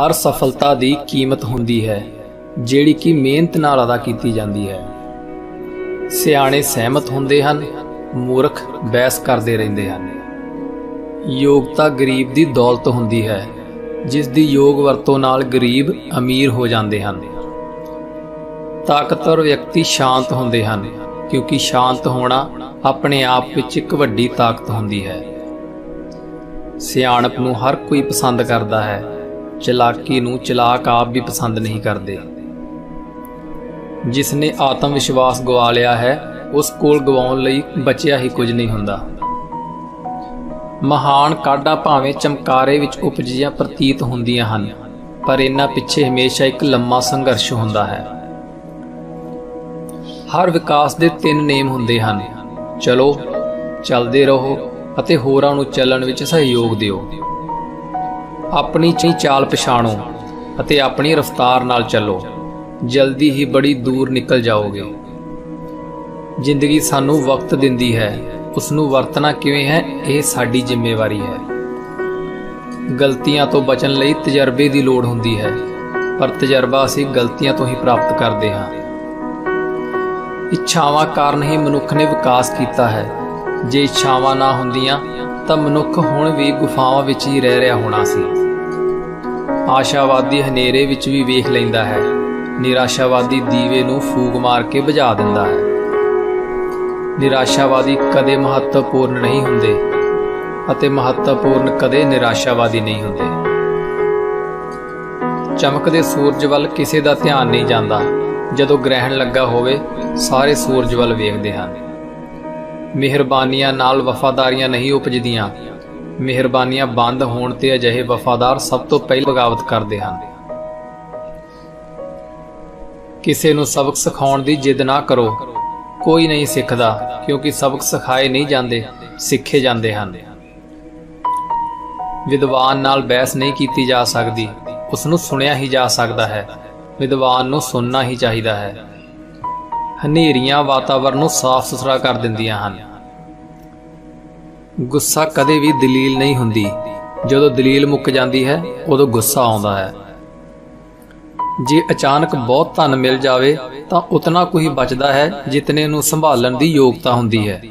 ਹਰ ਸਫਲਤਾ ਦੀ ਕੀਮਤ ਹੁੰਦੀ ਹੈ, ਜਿਹੜੀ ਕਿ ਮਿਹਨਤ ਨਾਲ ਅਦਾ ਕੀਤੀ ਜਾਂਦੀ ਹੈ। ਸਿਆਣੇ ਸਹਿਮਤ ਹੁੰਦੇ ਹਨ, ਮੂਰਖ ਬਹਿਸ ਕਰਦੇ ਰਹਿੰਦੇ ਹਨ। ਯੋਗਤਾ ਗਰੀਬ ਦੀ ਦੌਲਤ ਹੁੰਦੀ ਹੈ, ਜਿਸ ਦੀ ਯੋਗ ਵਰਤੋਂ ਨਾਲ ਗਰੀਬ ਅਮੀਰ ਹੋ ਜਾਂਦੇ ਹਨ। ਤਾਕਤਵਰ ਵਿਅਕਤੀ ਸ਼ਾਂਤ ਹੁੰਦੇ ਹਨ, ਕਿਉਂਕਿ ਸ਼ਾਂਤ ਹੋਣਾ ਆਪਣੇ ਆਪ ਵਿੱਚ ਇੱਕ ਵੱਡੀ ਤਾਕਤ ਹੁੰਦੀ ਹੈ। ਸਿਆਣਪ ਨੂੰ ਹਰ ਕੋਈ ਪਸੰਦ ਕਰਦਾ ਹੈ ਚਲਾਕੀ ਨੂੰ ਚਲਾਕ ਆਪ ਵੀ ਪਸੰਦ ਨਹੀਂ ਕਰਦੇ। ਜਿਸ ਨੇ ਆਤਮ ਵਿਸ਼ਵਾਸ ਗਵਾ ਲਿਆ ਹੈ, ਉਸ ਕੋਲ ਗਵਾਉਣ ਲਈ ਬਚਿਆ ਹੀ ਕੁਝ ਨਹੀਂ ਹੁੰਦਾ। ਮਹਾਨ ਕਾਢਾਂ ਭਾਵੇਂ ਚਮਕਾਰੇ ਵਿੱਚ ਉਪਜੀਆਂ ਪ੍ਰਤੀਤ ਹੁੰਦੀਆਂ ਹਨ, ਪਰ ਇਹਨਾਂ ਪਿੱਛੇ ਹਮੇਸ਼ਾ ਇੱਕ ਲੰਮਾ ਸੰਘਰਸ਼ ਹੁੰਦਾ ਹੈ। ਹਰ ਵਿਕਾਸ ਦੇ ਤਿੰਨ ਨੇਮ ਹੁੰਦੇ ਹਨ, ਚਲੋ, ਚੱਲਦੇ ਰਹੋ ਅਤੇ ਹੋਰਾਂ ਨੂੰ ਚੱਲਣ ਵਿੱਚ ਸਹਿਯੋਗ ਦਿਓ। ਆਪਣੀ ਚੀ ਚਾਲ ਪਛਾਣੋ ਅਤੇ ਆਪਣੀ ਰਫ਼ਤਾਰ ਨਾਲ ਚੱਲੋ। ਜਲਦੀ ਹੀ ਬੜੀ ਦੂਰ ਨਿਕਲ ਜਾਓਗੇ। ਜ਼ਿੰਦਗੀ ਸਾਨੂੰ ਵਕਤ ਦਿੰਦੀ ਹੈ। ਉਸ ਨੂੰ ਵਰਤਣਾ ਕਿਵੇਂ ਹੈ, ਇਹ ਸਾਡੀ ਜ਼ਿੰਮੇਵਾਰੀ ਹੈ। ਗਲਤੀਆਂ ਤੋਂ ਬਚਣ ਲਈ ਤਜਰਬੇ ਦੀ ਲੋੜ ਹੁੰਦੀ ਹੈ, ਪਰ ਤਜਰਬਾ ਅਸੀਂ ਗਲਤੀਆਂ ਤੋਂ ਹੀ ਪ੍ਰਾਪਤ ਕਰਦੇ ਹਾਂ। ਇੱਛਾਵਾਂ ਕਾਰਨ ਹੀ ਮਨੁੱਖ ਨੇ ਵਿਕਾਸ ਕੀਤਾ ਹੈ। ਜੇ ਇੱਛਾਵਾਂ ਨਾ ਹੁੰਦੀਆਂ ਤਾਂ ਮਨੁੱਖ ਹੁਣ ਵੀ ਗੁਫਾਵਾਂ ਵਿੱਚ ਹੀ ਰਹਿ ਰਿਹਾ ਹੋਣਾ ਸੀ। ਆਸ਼ਾਵਾਦੀ ਹਨੇਰੇ ਵਿੱਚ ਵੀ ਵੇਖ ਲੈਂਦਾ ਹੈ। ਨਿਰਾਸ਼ਾਵਾਦੀ ਦੀਵੇ ਨੂੰ ਫੂਕ ਮਾਰ ਕੇ ਬੁਝਾ ਦਿੰਦਾ ਹੈ। ਨਿਰਾਸ਼ਾਵਾਦੀ ਕਦੇ ਮਹੱਤਵਪੂਰਨ ਨਹੀਂ ਹੁੰਦੇ ਅਤੇ ਮਹੱਤਵਪੂਰਨ ਕਦੇ ਨਿਰਾਸ਼ਾਵਾਦੀ ਨਹੀਂ ਹੁੰਦੇ। ਚਮਕਦੇ ਸੂਰਜ ਵੱਲ ਕਿਸੇ ਦਾ ਧਿਆਨ ਨਹੀਂ ਜਾਂਦਾ। ਜਦੋਂ ਗ੍ਰਹਿਣ ਲੱਗਾ ਹੋਵੇ, ਸਾਰੇ ਸੂਰਜ ਵੱਲ ਵੇਖਦੇ ਹਨ। ਮਿਹਰਬਾਨੀਆਂ ਨਾਲ ਵਫਾਦਾਰੀਆਂ ਨਹੀਂ ਉਪਜਦੀਆਂ। ਮਿਹਰਬਾਨੀਆਂ ਬੰਦ ਹੋਣ ਤੇ ਅਜਿਹੇ ਵਫਾਦਾਰ ਸਭ ਤੋਂ ਪਹਿਲਾਂ ਬਗਾਵਤ ਕਰਦੇ ਹਨ। ਕਿਸੇ ਨੂੰ ਸਬਕ ਸਿਖਾਉਣ ਦੀ ਜਿੱਦ ਨਾ ਕਰੋ। ਕੋਈ ਨਹੀਂ ਸਿੱਖਦਾ, ਕਿਉਂਕਿ ਸਬਕ ਸਿਖਾਏ ਨਹੀਂ ਜਾਂਦੇ, ਸਿੱਖੇ ਜਾਂਦੇ ਹਨ। ਵਿਦਵਾਨ ਨਾਲ ਬਹਿਸ ਨਹੀਂ ਕੀਤੀ ਜਾ ਸਕਦੀ। ਉਸ ਨੂੰ ਸੁਣਿਆ ਹੀ ਜਾ ਸਕਦਾ ਹੈ। ਵਿਦਵਾਨ ਨੂੰ ਸੁਣਨਾ ਹੀ ਚਾਹੀਦਾ ਹੈ। ਹਨੇਰੀਆਂ ਵਾਤਾਵਰਣ ਨੂੰ ਸਾਫ਼ ਸੁਥਰਾ ਕਰ ਦਿੰਦੀਆਂ ਹਨ। ਗੁੱਸਾ ਕਦੇ ਵੀ ਦਲੀਲ ਨਹੀਂ ਹੁੰਦੀ। ਜਦੋਂ ਦਲੀਲ ਮੁੱਕ ਜਾਂਦੀ ਹੈ, ਉਦੋਂ ਗੁੱਸਾ ਆਉਂਦਾ ਹੈ। ਜੇ ਅਚਾਨਕ ਬਹੁਤ ਧਨ ਮਿਲ ਜਾਵੇ, ਤਾਂ ਉਤਨਾ ਕੋਈ ਬਚਦਾ ਹੈ, ਜਿਤਨੇ ਨੂੰ ਸੰਭਾਲਣ ਦੀ ਯੋਗਤਾ ਹੁੰਦੀ ਹੈ।